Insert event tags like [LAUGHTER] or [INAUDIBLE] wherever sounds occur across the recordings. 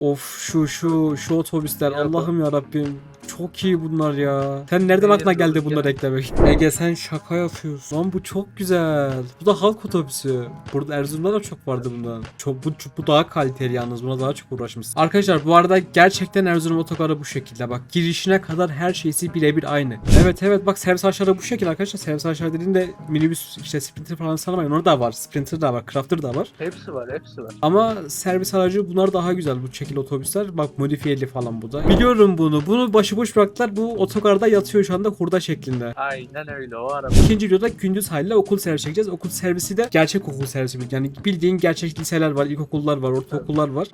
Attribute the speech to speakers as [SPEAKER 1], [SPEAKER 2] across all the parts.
[SPEAKER 1] Of şu şu şu otobüsler Allah'ım ya Rabbim. Çok iyi bunlar ya. Sen nereden
[SPEAKER 2] Ne
[SPEAKER 1] aklına geldi bunları eklemek? Ege sen şaka yapıyorsun. Lan bu çok güzel. Bu da halk otobüsü. Burada Erzurum'da da çok vardı bundan. Çok bu, bu daha kaliteli yalnız. Buna daha çok uğraşmışsın. Arkadaşlar bu arada gerçekten Erzurum otogarı bu şekilde. Bak girişine kadar her şeysi birebir aynı. Evet evet bak servis aşağıda bu şekilde arkadaşlar. Servis aşağı dediğinde minibüs işte Sprinter falan sanmayın. Orada da var. Sprinter da var. Crafter da var.
[SPEAKER 2] Hepsi var hepsi var.
[SPEAKER 1] Ama servis aracı bunlar daha güzel bu şekil otobüsler. Bak modifiyeli falan bu da. Biliyorum bunu. Bunu başıboş bıraktılar. Bu otogarda yatıyor şu anda hurda şeklinde.
[SPEAKER 2] Aynen öyle o araba.
[SPEAKER 1] İkinci videoda gündüz haliyle okul servisi çekeceğiz. Okul servisi de gerçek okul servisi. Yani bildiğin gerçek liseler var, ilkokullar var, ortaokullar var.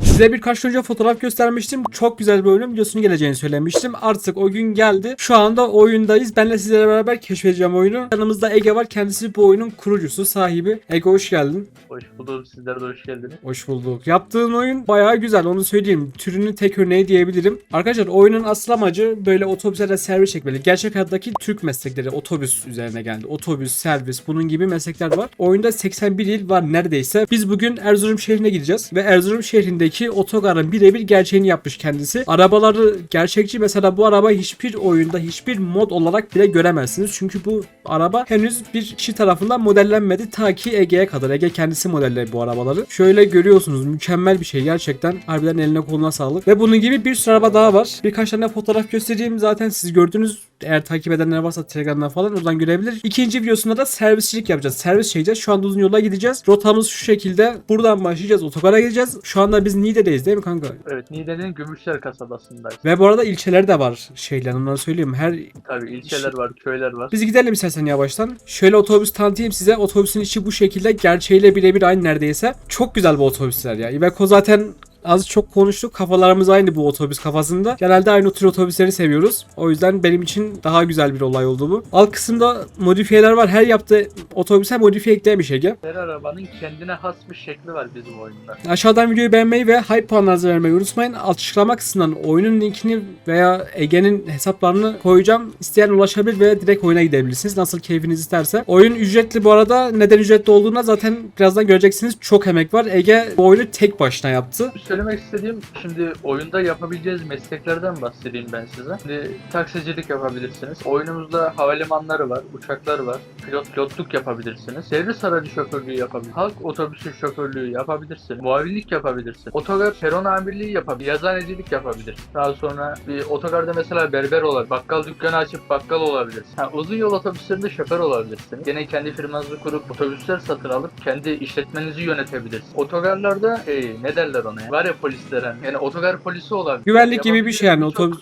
[SPEAKER 1] Size birkaç gün önce fotoğraf göstermiştim. Çok güzel bir oyunun videosunun geleceğini söylemiştim. Artık o gün geldi. Şu anda oyundayız. Ben de sizlerle beraber keşfedeceğim oyunu. Yanımızda Ege var. Kendisi bu oyunun kurucusu, sahibi. Ege hoş geldin.
[SPEAKER 2] Hoş bulduk sizler de hoş geldiniz.
[SPEAKER 1] Hoş bulduk. Yaptığın oyun bayağı güzel onu söyleyeyim. Türünün tek örneği diyebilirim. Arkadaşlar oyunun asıl amacı böyle otobüslere servis çekmeli. Gerçek hayattaki Türk meslekleri otobüs üzerine geldi. Otobüs, servis bunun gibi meslekler var. Oyunda 81 il var neredeyse. Biz bugün Erzurum şehrine gideceğiz. Ve Erzurum şehrindeki otogarın birebir gerçeğini yapmış kendisi. Arabaları gerçekçi. Mesela bu araba hiçbir oyunda hiçbir mod olarak bile göremezsiniz. Çünkü bu araba henüz bir kişi tarafından modellenmedi. Ta ki Ege'ye kadar. Ege kendisi modelledi bu arabaları. Şöyle görüyorsunuz mükemmel bir şey gerçekten. Harbiden eline koluna sağlık. Ve bunun gibi bir sürü araba daha var. Birkaç tane fotoğraf göstereyim. Zaten siz gördünüz. Eğer takip edenler varsa Telegram'dan falan oradan görebilir. İkinci videosunda da servisçilik yapacağız. Servis çekeceğiz. Şu anda uzun yola gideceğiz. Rotamız şu şekilde. Buradan başlayacağız. Otogara gideceğiz. Şu anda biz Niğde'deyiz değil mi kanka?
[SPEAKER 2] Evet Niğde'nin Gümüşler kasabasındayız.
[SPEAKER 1] Ve bu arada ilçeler de var şeyler onları söyleyeyim. Her
[SPEAKER 2] Tabii ilçeler var, köyler var.
[SPEAKER 1] biz gidelim istersen yavaştan. Şöyle otobüs tanıtayım size. Otobüsün içi bu şekilde gerçeğiyle birebir aynı neredeyse. Çok güzel bu otobüsler ya. Iveco zaten az çok konuştuk. Kafalarımız aynı bu otobüs kafasında. Genelde aynı tür otobüsleri seviyoruz. O yüzden benim için daha güzel bir olay oldu bu. Alt kısımda modifiyeler var. Her yaptığı otobüse modifiye eklemiş Ege.
[SPEAKER 2] Her arabanın kendine has bir şekli var bizim oyunda.
[SPEAKER 1] Aşağıdan videoyu beğenmeyi ve hype puanlarınızı vermeyi unutmayın. Açıklama kısmından oyunun linkini veya Ege'nin hesaplarını koyacağım. İsteyen ulaşabilir ve direkt oyuna gidebilirsiniz. Nasıl keyfiniz isterse. Oyun ücretli bu arada. Neden ücretli olduğuna zaten birazdan göreceksiniz. Çok emek var. Ege bu oyunu tek başına yaptı.
[SPEAKER 2] Söylemek istediğim şimdi oyunda yapabileceğiz mesleklerden bahsedeyim ben size. Şimdi taksicilik yapabilirsiniz. Oyunumuzda havalimanları var, uçaklar var. Pilot pilotluk yapabilirsiniz. Servis aracı şoförlüğü yapabilirsiniz. Halk otobüsü şoförlüğü yapabilirsiniz. Muavinlik yapabilirsiniz. Otogar peron amirliği yapabilir. Yazanecilik yapabilir. Daha sonra bir otogarda mesela berber olabilir. Bakkal dükkanı açıp bakkal olabilir. Ha, uzun yol otobüslerinde şoför olabilirsiniz. Gene kendi firmanızı kurup otobüsler satın alıp kendi işletmenizi yönetebilirsiniz. Otogarlarda şey, ne derler ona ya? Var ya polislere. Yani otogar polisi olabilir.
[SPEAKER 1] Güvenlik gibi bir şey yani, otobüs-.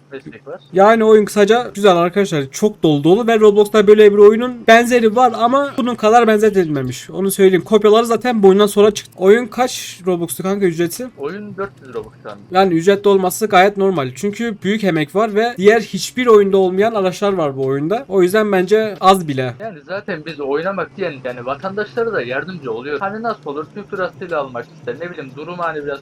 [SPEAKER 1] Yani oyun kısaca güzel arkadaşlar. Çok dolu dolu ve Roblox'ta böyle bir oyunun benzeri var ama bunun kadar benzetilmemiş. Onu söyleyeyim. Kopyaları zaten bu oyundan sonra çıktı. Oyun kaç Robux'tu kanka ücreti?
[SPEAKER 2] Oyun 400 Robux an.
[SPEAKER 1] Yani ücretli olması gayet normal. Çünkü büyük emek var ve diğer hiçbir oyunda olmayan araçlar var bu oyunda. O yüzden bence az bile.
[SPEAKER 2] Yani zaten biz oynamak diyen yani vatandaşlara da yardımcı oluyor. Hani nasıl olur? Türk lirasıyla almak ister. Ne bileyim durum hani biraz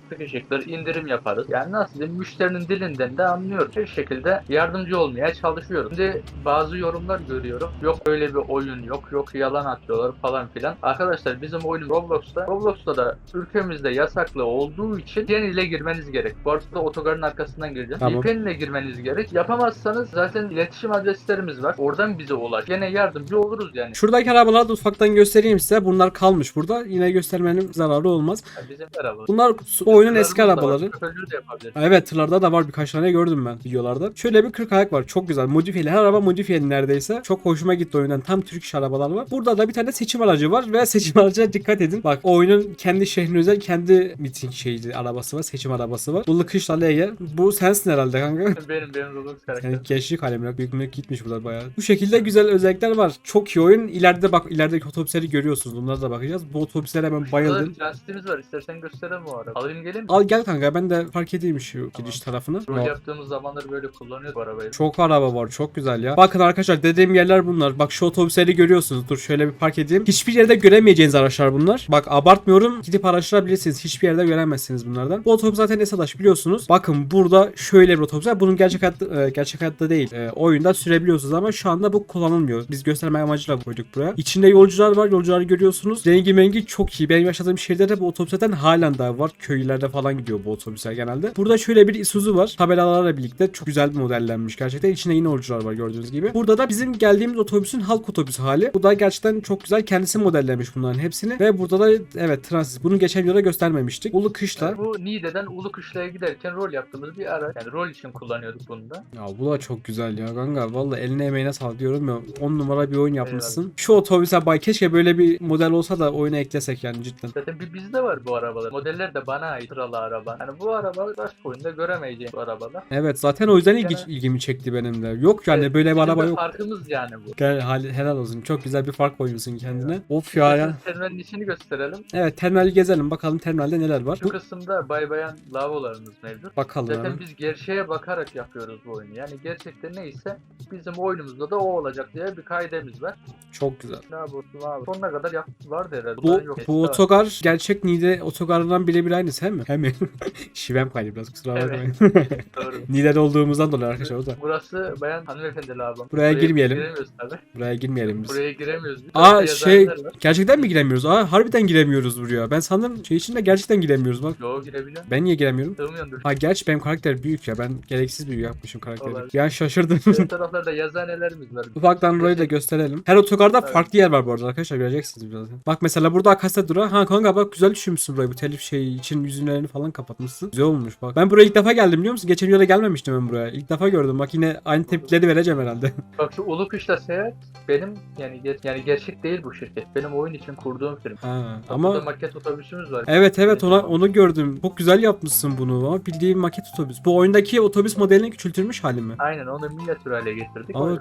[SPEAKER 2] sıkışıktır. indirim yaparız. Yani nasıl diyeyim? Müşterinin dilinden de anlıyoruz. Bir şekilde yardımcı olmaya çalışıyoruz. Şimdi bazı yorumlar görüyorum. Yok öyle bir oyun yok. Yok yalan atıyorlar falan filan. Arkadaşlar bizim oyun Roblox'ta. Roblox'ta da ülkemizde yasaklı olduğu için VPN ile girmeniz gerek. Bu arada otogarın arkasından gireceğim.
[SPEAKER 1] Tamam.
[SPEAKER 2] VPN ile girmeniz gerek. Yapamazsanız zaten iletişim adreslerimiz var. Oradan bize ulaş. Gene yardımcı oluruz yani.
[SPEAKER 1] Şuradaki arabaları da ufaktan göstereyim size. Bunlar kalmış burada. Yine göstermenin zararı olmaz.
[SPEAKER 2] Yani bizim araba.
[SPEAKER 1] Bunlar bu oyunun eski Arabaları.
[SPEAKER 2] De yapabiliriz.
[SPEAKER 1] Evet tırlarda da var birkaç tane gördüm ben videolarda. Şöyle bir 40 ayak var çok güzel modifiyeli her araba modifiyeli neredeyse. Çok hoşuma gitti oyundan tam Türk iş arabalar var. Burada da bir tane seçim aracı var ve seçim [LAUGHS] aracına dikkat edin. Bak oyunun kendi şehrine özel kendi miting şeyi arabası var seçim arabası var. Bu kışla Ege. Bu sensin herhalde kanka.
[SPEAKER 2] benim benim Roblox karakterim.
[SPEAKER 1] Yani gençlik halimle büyük büyük gitmiş bunlar bayağı. Bu şekilde güzel özellikler var. Çok iyi oyun. İleride bak ilerideki otobüsleri görüyorsunuz. Bunlara da bakacağız. Bu otobüslere ben bayıldım.
[SPEAKER 2] Lastiğimiz var. İstersen gösterelim bu araba. Alayım gelin mi?
[SPEAKER 1] Al gel kanka ben de fark edeyim şu giriş tarafını.
[SPEAKER 2] Rol yaptığımız zamanlar böyle kullanıyoruz arabayı.
[SPEAKER 1] Çok araba var çok güzel ya. Bakın arkadaşlar dediğim yerler bunlar. Bak şu otobüsleri görüyorsunuz. Dur şöyle bir park edeyim. Hiçbir yerde göremeyeceğiniz araçlar bunlar. Bak abartmıyorum. Gidip araştırabilirsiniz. Hiçbir yerde göremezsiniz bunlardan. Bu otobüs zaten Esadaş biliyorsunuz. Bakın burada şöyle bir otobüs var. Bunun gerçek hayatta, e, gerçek hayatta değil. E, oyunda sürebiliyorsunuz ama şu anda bu kullanılmıyor. Biz gösterme amacıyla koyduk buraya. İçinde yolcular var. Yolcuları görüyorsunuz. Rengi mengi çok iyi. Benim yaşadığım şehirde de bu otobüs zaten halen daha var. Köylerde falan falan gidiyor bu otobüsler genelde. Burada şöyle bir Isuzu var. Tabelalarla birlikte çok güzel bir modellenmiş gerçekten. İçinde yine yolcular var gördüğünüz gibi. Burada da bizim geldiğimiz otobüsün halk otobüsü hali. Bu da gerçekten çok güzel. Kendisi modellemiş bunların hepsini. Ve burada da evet transit. Bunu geçen videoda göstermemiştik. Ulu kışla.
[SPEAKER 2] Bu Niğde'den Ulu Kışla'ya giderken rol yaptığımız bir araç. Yani rol için kullanıyorduk bunu da.
[SPEAKER 1] Ya bu da çok güzel ya kanka. Valla eline emeğine sağlık diyorum ya. 10 numara bir oyun yapmışsın. Şu otobüse bay keşke böyle bir model olsa da oyuna eklesek yani cidden.
[SPEAKER 2] Zaten bizde var bu arabalar. Modeller de bana ait sıralı araba. Yani bu araba başka oyunda göremeyeceğim bu arabalar.
[SPEAKER 1] Evet zaten o yüzden ilgi,
[SPEAKER 2] Gene-
[SPEAKER 1] ilgimi çekti benim de. Yok yani
[SPEAKER 2] Evet,
[SPEAKER 1] böyle bir araba yok.
[SPEAKER 2] Farkımız yani bu.
[SPEAKER 1] Gel, helal olsun. Çok güzel bir fark koymuşsun kendine. Of ya ya.
[SPEAKER 2] Terminalin içini gösterelim.
[SPEAKER 1] Evet terminali gezelim bakalım terminalde neler var.
[SPEAKER 2] Şu
[SPEAKER 1] Bu,
[SPEAKER 2] kısımda bay bayan lavabolarımız mevcut.
[SPEAKER 1] bakalım.
[SPEAKER 2] Zaten biz gerçeğe bakarak yapıyoruz bu oyunu. Yani gerçekte neyse bizim oyunumuzda da o olacak diye bir kaidemiz var.
[SPEAKER 1] Çok güzel.
[SPEAKER 2] Lavabosu abi. Sonuna kadar yap vardı herhalde.
[SPEAKER 1] Bu, bu otogar gerçek Niğde otogarından birebir aynısı he mi? He mi? [LAUGHS] Şivem kaydı biraz kusura
[SPEAKER 2] Evet.
[SPEAKER 1] bakmayın. [LAUGHS]
[SPEAKER 2] Doğru. [LAUGHS]
[SPEAKER 1] Niğde'de olduğumuzdan dolayı arkadaşlar o da.
[SPEAKER 2] Burası bayan hanımefendi lavabo.
[SPEAKER 1] Buraya girmeyelim.
[SPEAKER 2] Giremiyoruz tabii.
[SPEAKER 1] Buraya girmeyelim biz.
[SPEAKER 2] Buraya giremiyoruz. Bir
[SPEAKER 1] Aa şey gerçekten mi giremiyoruz? Aa harbiden giremiyoruz buraya. Ben sandım şey içinde gerçekten giremiyoruz bak.
[SPEAKER 2] Yo girebiliyor.
[SPEAKER 1] Ben niye giremiyorum?
[SPEAKER 2] Sığmıyordur.
[SPEAKER 1] Ha gerçi benim karakter büyük ya. Ben gereksiz büyük yapmışım karakteri.
[SPEAKER 2] Olabilir.
[SPEAKER 1] Ya şaşırdım.
[SPEAKER 2] Diğer taraflarda yazıhanelerimiz var.
[SPEAKER 1] Ufaktan burayı da gösterelim. Her otogarda
[SPEAKER 2] Evet.
[SPEAKER 1] farklı yer var bu arada arkadaşlar göreceksiniz birazdan. Bak mesela burada Akasya durağı. Ha kanka bak güzel düşünmüşsün burayı. Bu telif şey için yüzünlerini falan kapatmışsın. Güzel olmuş bak. Ben buraya ilk defa geldim biliyor musun? Geçen videoda gelmemiştim ben buraya. İlk defa gördüm. Bak yine aynı tepkileri vereceğim herhalde. [LAUGHS]
[SPEAKER 2] Bak şu Ulu Kışla Seyahat benim yani ger- yani gerçek değil bu şirket. Benim oyun için kurduğum firma.
[SPEAKER 1] ha,
[SPEAKER 2] Bak Burada
[SPEAKER 1] ama
[SPEAKER 2] maket otobüsümüz var.
[SPEAKER 1] Evet evet ona onu gördüm. Çok güzel yapmışsın bunu ama bildiğim maket otobüs. Bu oyundaki otobüs modelini küçültürmüş hali mi?
[SPEAKER 2] Aynen onu minyatür hale getirdik.
[SPEAKER 1] Ama-.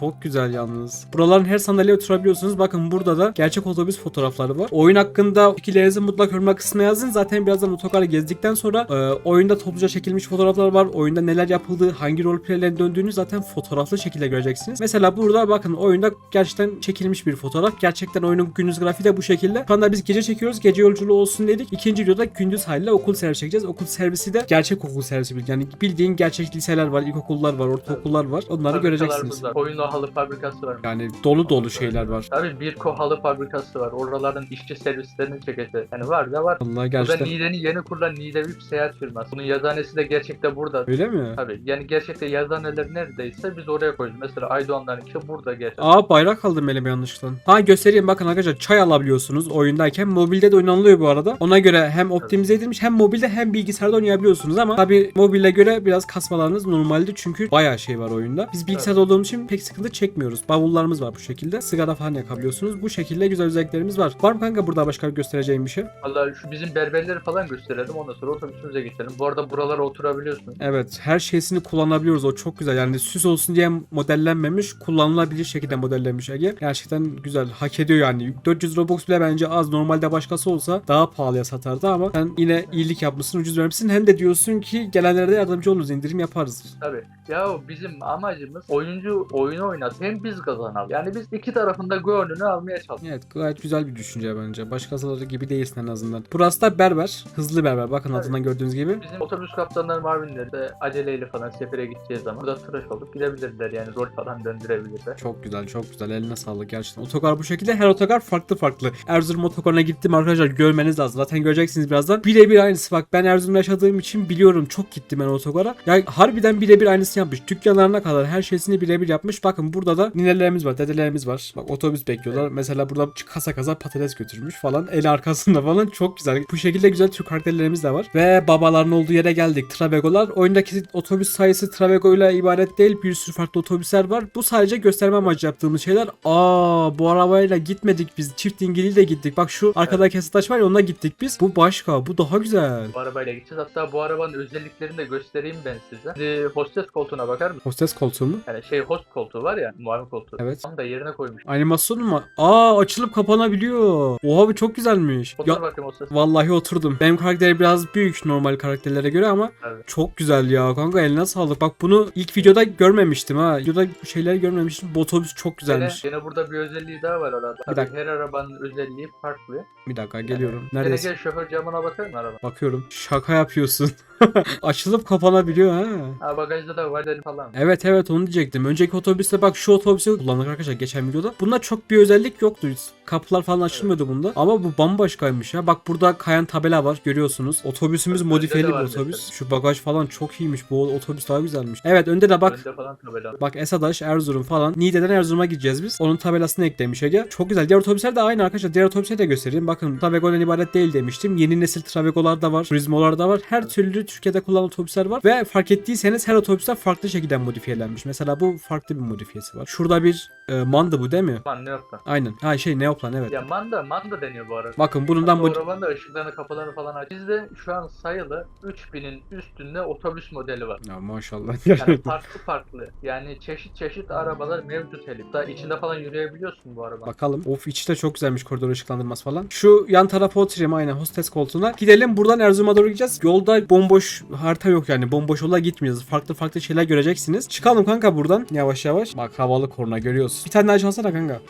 [SPEAKER 1] Çok güzel yalnız. Buraların her sandalyeye oturabiliyorsunuz. Bakın burada da gerçek otobüs fotoğrafları var. Oyun hakkında fikirlerinizi mutlaka yorumlar kısmına yazın. Zaten birazdan otogarı gezdikten sonra e, oyunda topluca çekilmiş fotoğraflar var. Oyunda neler yapıldığı, hangi roleplaylerin döndüğünü zaten fotoğraflı şekilde göreceksiniz. Mesela burada bakın oyunda gerçekten çekilmiş bir fotoğraf. Gerçekten oyunun gündüz grafiği de bu şekilde. Şu anda biz gece çekiyoruz. Gece yolculuğu olsun dedik. İkinci videoda gündüz haliyle okul servisi çekeceğiz. Okul servisi de gerçek okul servisi. Yani bildiğin gerçek liseler var, ilkokullar var, ortaokullar var. Onları göreceksiniz.
[SPEAKER 2] Var. Koyun halı fabrikası var.
[SPEAKER 1] Yani dolu dolu şeyler var.
[SPEAKER 2] Tabii bir ko halı fabrikası var. Oraların işçi servislerini çekeceğiz. Yani var da var.
[SPEAKER 1] Allah gerçekten.
[SPEAKER 2] Niğde'nin yeni kurulan Niğde VIP seyahat firması. Bunun yazıhanesi de gerçekte burada.
[SPEAKER 1] Öyle mi?
[SPEAKER 2] Tabii yani gerçekte yazıhaneler neredeyse biz oraya koyduk. Mesela Aydoğan'dan iki burada gerçekten.
[SPEAKER 1] Aa bayrak aldım elime yanlışlıkla. Ha göstereyim bakın arkadaşlar çay alabiliyorsunuz oyundayken. Mobilde de oynanılıyor bu arada. Ona göre hem optimize edilmiş hem mobilde hem bilgisayarda oynayabiliyorsunuz ama tabi mobile göre biraz kasmalarınız normaldi çünkü bayağı şey var oyunda. Biz bilgisayarda olduğumuz için pek sıkıntı çekmiyoruz. Bavullarımız var bu şekilde. Sigara falan yakabiliyorsunuz. Bu şekilde güzel özelliklerimiz var. Var mı kanka burada başka göstereceğim bir şey?
[SPEAKER 2] Valla şu bizim berberleri falan gösterelim. Ondan sonra otobüsümüze geçelim. Bu arada buralara oturabiliyorsun.
[SPEAKER 1] Evet her şeysini kullanabiliyoruz o çok güzel yani süs olsun diye modellenmemiş kullanılabilir şekilde modellenmiş Ege. Gerçekten güzel hak ediyor yani 400 Robux bile bence az normalde başkası olsa daha pahalıya satardı ama sen yine iyilik yapmışsın ucuz vermişsin hem de diyorsun ki gelenlere de yardımcı oluruz indirim yaparız.
[SPEAKER 2] Tabii. Ya bizim amacımız oyuncu oyunu oynat. Hem biz kazanalım. Yani biz iki tarafında gönlünü almaya çalışıyoruz.
[SPEAKER 1] Evet gayet güzel bir düşünce bence. Başkaları gibi değilsin en azından. Burası da berber. Hızlı berber. Bakın
[SPEAKER 2] Tabii.
[SPEAKER 1] adından gördüğünüz gibi.
[SPEAKER 2] Bizim otobüs kaptanları Marvinleri de aceleyle falan sefere gideceği zaman burada tıraş olup gidebilirler yani rol falan döndürebilirler.
[SPEAKER 1] Çok güzel çok güzel eline sağlık gerçekten. Otogar bu şekilde her otogar farklı farklı. Erzurum otogarına gittim arkadaşlar görmeniz lazım. Zaten göreceksiniz birazdan. Birebir aynısı bak ben Erzurum'da yaşadığım için biliyorum çok gittim ben otogara. Ya harbiden birebir aynısını yapmış. Dükkanlarına kadar her şeysini birebir yapmış. Bakın burada da ninelerimiz var dedelerimiz var. Bak otobüs bekliyorlar. Mesela burada kasa kasa patates götürmüş falan. El arkasında falan çok güzel. Bu şekilde güzel Türk karakterlerimiz de var. Ve babaların olduğu yere geldik. Travegolar. Oyundaki otobüs sayısı Travego ile ibaret değil. Bir sürü farklı otobüsler var. Bu sadece gösterme amacı yaptığımız şeyler. Aa bu arabayla gitmedik biz. Çift dingiliyle gittik. Bak şu arkada kesitaş var ya onunla gittik biz. Bu başka. Bu daha güzel.
[SPEAKER 2] Bu arabayla gideceğiz. Hatta bu arabanın özelliklerini de göstereyim ben size. Şimdi hostes koltuğuna bakar mısın?
[SPEAKER 1] Hostes koltuğu mu?
[SPEAKER 2] Yani şey host koltuğu var ya muavin koltuğu.
[SPEAKER 1] Evet.
[SPEAKER 2] Onu da yerine koymuş.
[SPEAKER 1] Animasyon mu? Aa açılıp kapanabiliyor. Oha bu çok güzelmiş.
[SPEAKER 2] Otur
[SPEAKER 1] Ya
[SPEAKER 2] bakayım hostes.
[SPEAKER 1] Vallahi oturdum. Benim karakter biraz büyük normal karakterlere göre ama
[SPEAKER 2] Evet.
[SPEAKER 1] çok güzel ya kanka eline sağlık. Bak bunu ilk videoda görmemiştim ha. Videoda bu şeyleri görmemiştim. Bu otobüs çok güzelmiş.
[SPEAKER 2] gene burada bir özelliği daha var arada. Tabii
[SPEAKER 1] dakika.
[SPEAKER 2] her arabanın özelliği farklı.
[SPEAKER 1] Bir dakika geliyorum.
[SPEAKER 2] Gene
[SPEAKER 1] Neredesin?
[SPEAKER 2] gel şoför camına bakar mı araba?
[SPEAKER 1] Bakıyorum. Şaka yapıyorsun. [LAUGHS] Açılıp kapanabiliyor ha.
[SPEAKER 2] Ha bagajda da valeri falan.
[SPEAKER 1] Evet evet onu diyecektim. Önceki otobüste bak şu otobüsü kullandık arkadaşlar geçen videoda. Bunda çok bir özellik yoktu. Kapılar falan açılmıyordu bunda. Ama bu bambaşkaymış ya. Bak burada kayan tabela var görüyorsunuz. Otobüsümüz
[SPEAKER 2] Önde
[SPEAKER 1] modifiyeli bir
[SPEAKER 2] var
[SPEAKER 1] otobüs.
[SPEAKER 2] mesela.
[SPEAKER 1] Şu bagaj falan çok iyiymiş. Bu otobüs daha güzelmiş. Evet önde de bak
[SPEAKER 2] Önde falan tabela.
[SPEAKER 1] Bak Esadaş, Erzurum falan. Niğde'den Erzurum'a gideceğiz biz. Onun tabelasını eklemiş Ege. Çok güzel. Diğer otobüsler de aynı arkadaşlar. Diğer otobüsleri de göstereyim. Bakın Travego'dan ibaret değil demiştim. Yeni nesil Travego'lar da var. Turizmolar da var. Her türlü Türkiye'de kullanılan otobüsler var. Ve fark ettiyseniz her otobüsler farklı şekilde modifiyelenmiş. Mesela bu farklı bir modifiyesi var. Şurada bir e, Manda bu değil mi?
[SPEAKER 2] Man ne?
[SPEAKER 1] Aynen. Ha şey Neoplan evet.
[SPEAKER 2] Ya manda manda deniyor bu arada.
[SPEAKER 1] Bakın bundan
[SPEAKER 2] Hatta
[SPEAKER 1] mod-
[SPEAKER 2] o arabanın da ışıklarını kapılarını falan aç. Bizde şu an sayılı 3000'in üstünde otobüs modeli var.
[SPEAKER 1] Ya maşallah.
[SPEAKER 2] Yani [LAUGHS] farklı farklı. Yani çeşit çeşit arabalar mevcut hele. Hatta içinde falan yürüyebiliyorsun bu araba.
[SPEAKER 1] Bakalım. Of içi de çok güzelmiş koridor ışıklandırması falan. Şu yan tarafa oturayım aynen hostes koltuğuna. Gidelim buradan Erzurum'a doğru gideceğiz. Yolda bomboş harita yok yani. Bomboş yola gitmiyoruz. Farklı farklı şeyler göreceksiniz. Çıkalım kanka buradan yavaş yavaş. Bak havalı korna görüyoruz. Bir tane daha çalsana kanka.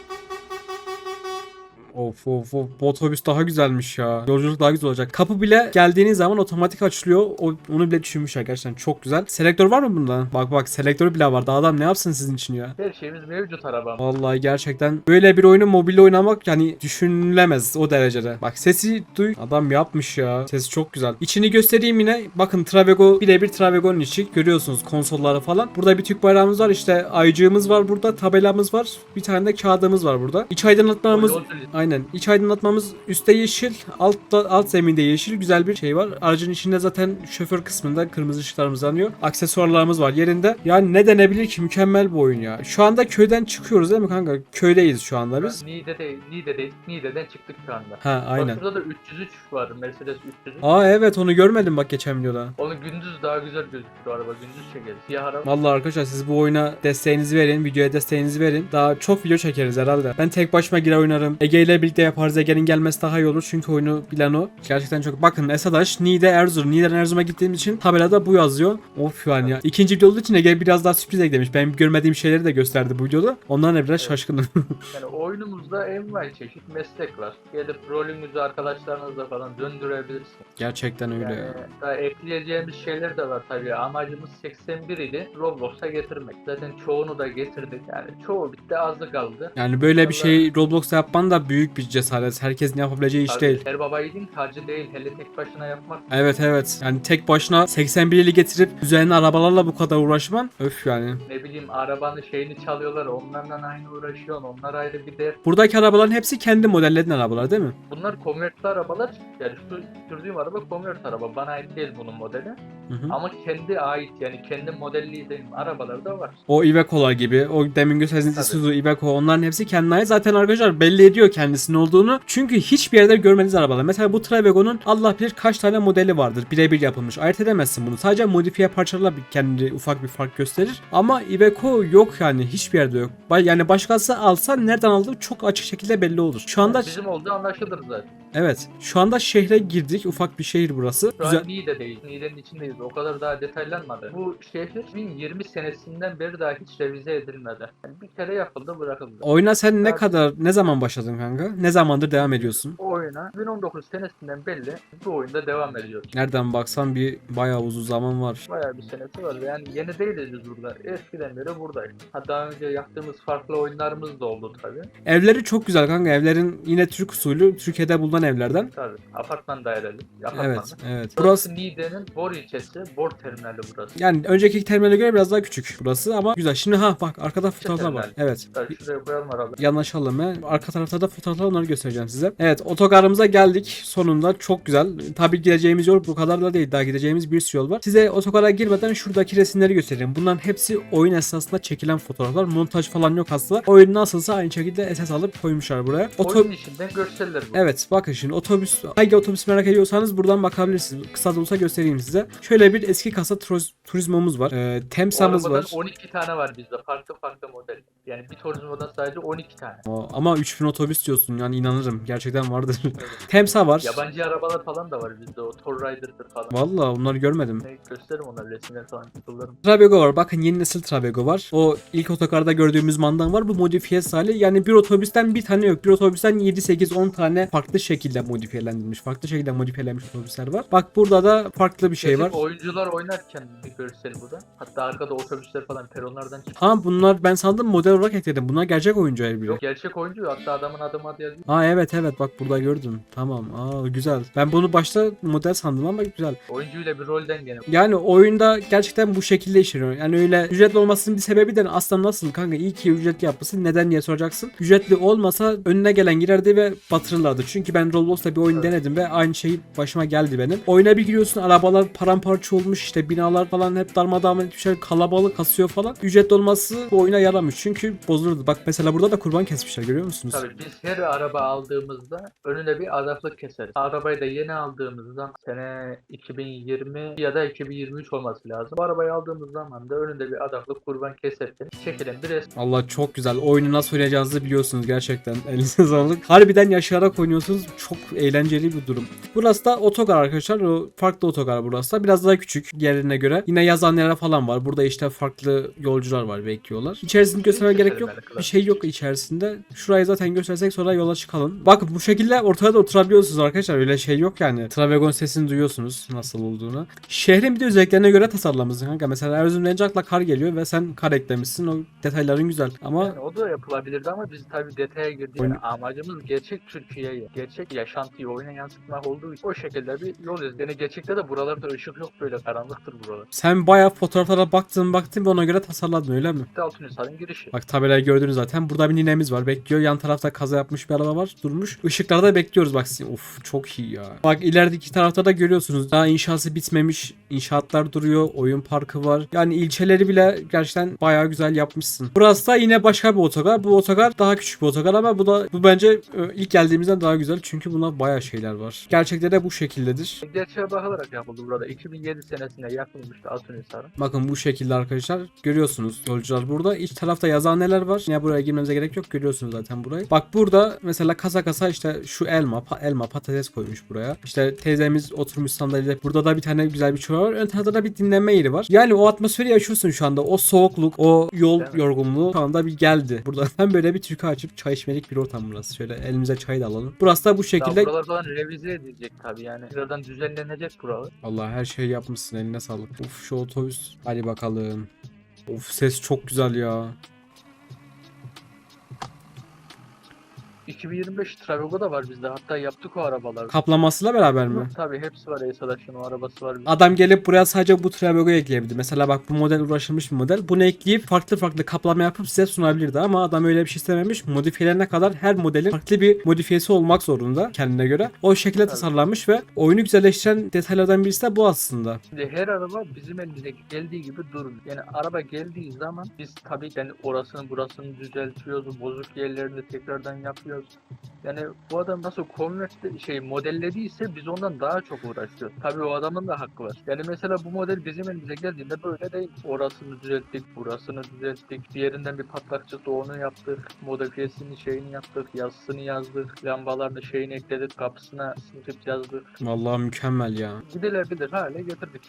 [SPEAKER 1] Of of of bu otobüs daha güzelmiş ya. Yolculuk daha güzel olacak. Kapı bile geldiğiniz zaman otomatik açılıyor. O, onu bile düşünmüşler gerçekten çok güzel. Selektör var mı bunda? Bak bak selektör bile var. Daha adam ne yapsın sizin için ya?
[SPEAKER 2] Her şeyimiz mevcut araba.
[SPEAKER 1] Vallahi gerçekten böyle bir oyunu mobilde oynamak yani düşünülemez o derecede. Bak sesi duy. Adam yapmış ya. Sesi çok güzel. İçini göstereyim yine. Bakın Travego birebir Travego'nun içi. Görüyorsunuz konsolları falan. Burada bir Türk bayrağımız var. İşte ayıcığımız var burada. Tabelamız var. Bir tane de kağıdımız var burada. İç aydınlatmamız
[SPEAKER 2] O yolcu-
[SPEAKER 1] Aynen. İç aydınlatmamız üstte yeşil, altta alt zeminde yeşil güzel bir şey var. Aracın içinde zaten şoför kısmında kırmızı ışıklarımız yanıyor. Aksesuarlarımız var yerinde. Yani ne denebilir ki mükemmel bir oyun ya. Şu anda köyden çıkıyoruz değil mi kanka? Köydeyiz şu anda biz.
[SPEAKER 2] Niğde'de, Niğde'de, Niğde'den çıktık şu anda.
[SPEAKER 1] Ha aynen.
[SPEAKER 2] Bak şurada da 303 var. Mercedes 303.
[SPEAKER 1] Aa evet onu görmedim bak geçen videoda.
[SPEAKER 2] Onu gündüz daha güzel gözüküyor araba. Gündüz çekeriz. Siyah araba.
[SPEAKER 1] Vallahi arkadaşlar siz bu oyuna desteğinizi verin, videoya desteğinizi verin. Daha çok video çekeriz herhalde. Ben tek başıma girer oynarım. Ege ile birlikte yaparız. Ege'nin gelmesi daha iyi olur çünkü oyunu bilen o. Gerçekten çok. Bakın Esadaş, Niğde, Erzurum. Niğde'den Erzurum'a gittiğimiz için tabelada bu yazıyor. Of yani ya. İkinci video olduğu için Ege biraz daha sürpriz eklemiş. Ben görmediğim şeyleri de gösterdi bu videoda. Ondan da biraz
[SPEAKER 2] Evet.
[SPEAKER 1] şaşkınım.
[SPEAKER 2] Yani [LAUGHS] oyunumuzda envai çeşit meslek var. Gelip rolünüzü arkadaşlarınızla falan döndürebilirsiniz.
[SPEAKER 1] Gerçekten öyle
[SPEAKER 2] Yani
[SPEAKER 1] ya.
[SPEAKER 2] daha ekleyeceğimiz şeyler de var tabii. Amacımız 81 idi. Roblox'a getirmek. Zaten çoğunu da getirdik. Yani çoğu bitti azı kaldı.
[SPEAKER 1] Yani böyle bir şey Roblox'ta yapman da büyük bir cesaret. Herkesin yapabileceği iş değil.
[SPEAKER 2] Her baba yiğidin harcı değil. Hele tek başına yapmak.
[SPEAKER 1] Evet evet. Yani tek başına 81 ili getirip üzerine arabalarla bu kadar uğraşman öf yani.
[SPEAKER 2] Ne bileyim arabanın şeyini çalıyorlar. Onlarla aynı uğraşıyorsun. Onlar ayrı bir dert.
[SPEAKER 1] Buradaki arabaların hepsi kendi modellerinin arabalar değil mi?
[SPEAKER 2] Bunlar konvertli arabalar. Yani şu sürdüğüm araba konvert araba. Bana ait değil bunun modeli.
[SPEAKER 1] Hı hı.
[SPEAKER 2] Ama kendi ait yani kendi modelliydiğim arabalar da var.
[SPEAKER 1] O Iveco'lar gibi, o demin gösterdiğiniz. Isuzu, Iveco onların hepsi kendine ait. Zaten arkadaşlar belli ediyor kendisinin olduğunu. Çünkü hiçbir yerde görmediğiniz arabalar. Mesela bu Travego'nun Allah bilir kaç tane modeli vardır. Birebir yapılmış. Ayırt edemezsin bunu. Sadece modifiye parçalarla kendi ufak bir fark gösterir. Ama Iveco yok yani. Hiçbir yerde yok. Yani başkası alsa nereden aldığı çok açık şekilde belli olur. Şu anda
[SPEAKER 2] Bizim olduğu anlaşılır zaten.
[SPEAKER 1] evet. Şu anda şehre girdik. Ufak bir şehir burası.
[SPEAKER 2] Şu
[SPEAKER 1] Güzel.
[SPEAKER 2] an Niğde'deyiz. Niğde'nin içindeyiz. O kadar daha detaylanmadı. Bu şehir 2020 senesinden beri daha hiç revize edilmedi. Yani bir kere yapıldı bırakıldı.
[SPEAKER 1] Oyuna sen ne kadar ne zaman başladın kanka? Ne zamandır devam ediyorsun?
[SPEAKER 2] O oyuna 2019 senesinden belli bu oyunda devam ediyoruz.
[SPEAKER 1] Nereden baksan bir bayağı uzun zaman var.
[SPEAKER 2] Bayağı bir senesi var. Yani yeni değiliz biz burada. Eskiden beri buradayız. Ha daha önce yaptığımız farklı oyunlarımız da oldu tabii.
[SPEAKER 1] Evleri çok güzel kanka. Evlerin yine Türk usulü. Türkiye'de bulunan evlerden.
[SPEAKER 2] Tabii. Apartman daireli. Apartman.
[SPEAKER 1] Evet, evet.
[SPEAKER 2] Burası Niğde'nin Bor ilçesi. Bor terminali burası.
[SPEAKER 1] yani önceki terminale göre biraz daha küçük burası ama güzel. Şimdi ha bak arkada var.
[SPEAKER 2] terminal.
[SPEAKER 1] Evet.
[SPEAKER 2] Tabii şuraya koyalım arabayı.
[SPEAKER 1] Yanaşalım ya. Arka tarafta da fotoğraflar onları göstereceğim size. Evet otogarımıza geldik. Sonunda çok güzel. Tabii gideceğimiz yol bu kadar da değil. Daha gideceğimiz bir sürü yol var. Size otogara girmeden şuradaki resimleri göstereyim. Bunların hepsi oyun esasında çekilen fotoğraflar. Montaj falan yok aslında. Oyun nasılsa aynı şekilde esas alıp koymuşlar buraya. Oto
[SPEAKER 2] Oyun içinden görseller bu.
[SPEAKER 1] Evet bakın şimdi otobüs hangi otobüs merak ediyorsanız buradan bakabilirsiniz. Kısa da olsa göstereyim size. Şöyle bir eski kasa Tros- Turizmomuz var.
[SPEAKER 2] Bu
[SPEAKER 1] Temsa'mız var.
[SPEAKER 2] 12 tane var bizde. Farklı farklı model. Yani bir Turismo'dan sadece 12 tane.
[SPEAKER 1] O- Ama 3000 otobüs diyorsun yani inanırım. Gerçekten vardır. [LAUGHS] Temsa var.
[SPEAKER 2] Yabancı arabalar falan da var bizde. O Tor Rider'dır falan.
[SPEAKER 1] Valla onları görmedim.
[SPEAKER 2] Ne gösteririm onları resimler falan yollarım.
[SPEAKER 1] Trabego var. Bakın yeni nesil Trabego var. O ilk otokarda gördüğümüz mandan var. Bu modifiye hali. Yani bir otobüsten bir tane yok. Bir otobüsten 7, 8, 10 tane farklı şekilde modifiyelendirilmiş. Farklı şekilde modifiyelenmiş otobüsler var. Bak burada da farklı bir şey var.
[SPEAKER 2] Bizim oyuncular oynarken bir görsel bu da. Hatta arkada otobüsler falan peronlardan çıkıyor.
[SPEAKER 1] Ha bunlar ben sandım model olarak ekledim. Bunlar gerçek oyuncu biri.
[SPEAKER 2] Yok gerçek oyuncu hatta adamın adı adı yazıyor.
[SPEAKER 1] Aa evet evet bak burada gördüm. Tamam. Aa güzel. Ben bunu başta model sandım ama güzel.
[SPEAKER 2] Oyuncuyla bir rolden gene.
[SPEAKER 1] Yani oyunda gerçekten bu şekilde işleniyor. Yani öyle ücretli olmasının bir sebebi de aslında nasıl kanka iyi ki ücretli yapmasın. Neden diye soracaksın. Ücretli olmasa önüne gelen girerdi ve batırırlardı. Çünkü ben Roblox'ta bir oyun
[SPEAKER 2] Evet.
[SPEAKER 1] denedim ve aynı şey başıma geldi benim. Oyuna bir giriyorsun arabalar paramparça olmuş işte binalar falan hep darmadağın etmişler kalabalık kasıyor falan. Ücretli olması bu oyuna yaramış. Çünkü bozulurdu. Bak mesela burada da kurban kesmişler görüyor musunuz?
[SPEAKER 2] Tabii biz her araba aldığımızda önüne bir adaklık keseriz. Arabayı da yeni aldığımızda sene 2020 ya da 2023 olması lazım. Bu arabayı aldığımız zaman da önünde bir adaklık kurban keserken çekilen bir resim.
[SPEAKER 1] Allah çok güzel. Oyunu nasıl oynayacağınızı biliyorsunuz gerçekten. [LAUGHS] Elinize sağlık. Harbiden yaşayarak oynuyorsunuz. Çok eğlenceli bir durum. Burası da otogar arkadaşlar. O farklı otogar burası da. Biraz daha küçük diğerlerine göre. Yine yazanlara falan var. Burada işte farklı yolcular var bekliyorlar. İçerisini göstermeye gerek yok. Bir şey yok içerisinde. Şurayı zaten göstersek sonra yola çıkalım. Bakın bu şekilde ortada da oturabiliyorsunuz arkadaşlar. Öyle şey yok yani. Travegon sesini duyuyorsunuz nasıl olduğunu. Şehrin bir de özelliklerine göre tasarlamışsın kanka. Mesela Erzurum'dan Cak'la kar geliyor ve sen kar eklemişsin. O detayların güzel. Ama
[SPEAKER 2] Yani o da yapılabilirdi ama biz tabii detaya girdik. Yani amacımız gerçek Türkiye'yi, gerçek yaşantıyı oyuna yansıtmak olduğu için o şekilde bir yol izledik. Yani gerçekte de buralarda ışık yok böyle karanlıktır buralar.
[SPEAKER 1] sen bayağı fotoğraflara baktın baktın ve ona göre tasarladın öyle mi?
[SPEAKER 2] İşte Altınhisar'ın girişi.
[SPEAKER 1] Bak tabelayı gördünüz zaten. Burada bir ninemiz var. Bekliyor. Yan tarafta kaza yapmış bir araba var. Durmuş. Işıklarda bekliyoruz bak. Of çok iyi ya. Bak ilerideki tarafta da görüyorsunuz. Daha inşası bitmemiş. İnşaatlar duruyor. Oyun parkı var. Yani ilçeleri bile gerçekten bayağı güzel yapmışsın. Burası da yine başka bir otogar. Bu otogar daha küçük bir otogar ama bu da bu bence e, ilk geldiğimizden daha güzel. Çünkü buna bayağı şeyler var. Gerçekte de bu şekildedir.
[SPEAKER 2] Gerçeğe bakılarak yapıldı burada. 2007 senesinde yapılmıştı Altınhisar'ın.
[SPEAKER 1] Bakın bu şekilde arkadaşlar görüyorsunuz yolcular burada. İç tarafta yazan neler var? Ya buraya girmemize gerek yok. Görüyorsunuz zaten burayı. Bak burada mesela kasa kasa işte şu elma, pa- elma patates koymuş buraya. İşte teyzemiz oturmuş sandalyede. Burada da bir tane güzel bir çuval var. Ön tarafta da bir dinlenme yeri var. Yani o atmosferi yaşıyorsun şu anda. O soğukluk, o yol yorgunluğu şu anda bir geldi. Burada [LAUGHS] hem böyle bir türkü açıp çay içmelik bir ortam burası. Şöyle elimize çay da alalım. Burası da bu şekilde.
[SPEAKER 2] buralar falan revize edilecek tabii yani. Buradan düzenlenecek buralar.
[SPEAKER 1] Allah her şeyi yapmışsın eline sağlık. Uf şu otobüs. Hadi bakalım. Of ses çok güzel ya.
[SPEAKER 2] 2025 Travigo da var bizde. Hatta yaptık o arabalar.
[SPEAKER 1] Kaplamasıyla beraber mi?
[SPEAKER 2] Tabii hepsi var. Esadaş'ın o arabası var. bizde.
[SPEAKER 1] Adam gelip buraya sadece bu Travego'yu ekleyebildi. Mesela bak bu model uğraşılmış bir model. Bunu ekleyip farklı farklı kaplama yapıp size sunabilirdi ama adam öyle bir şey istememiş. Modifiyelerine kadar her modelin farklı bir modifiyesi olmak zorunda kendine göre. O şekilde
[SPEAKER 2] Tabii.
[SPEAKER 1] tasarlanmış ve oyunu güzelleştiren detaylardan birisi de bu aslında.
[SPEAKER 2] Şimdi her araba bizim elimize geldiği gibi durmuyor. Yani araba geldiği zaman biz tabii yani orasını burasını düzeltiyoruz. Bozuk yerlerini tekrardan yapıyoruz. Yani bu adam nasıl konvertle şey modellediyse biz ondan daha çok uğraşıyoruz. Tabii o adamın da hakkı var. Yani mesela bu model bizim elimize geldiğinde böyle değil. Orasını düzelttik, burasını düzelttik. Diğerinden bir patlak çıktı onu yaptık. Modifiyesini şeyini yaptık. Yazısını yazdık. Lambalarını şeyini ekledik. Kapısına script yazdık.
[SPEAKER 1] Vallahi mükemmel ya.
[SPEAKER 2] Gidilebilir hale getirdik.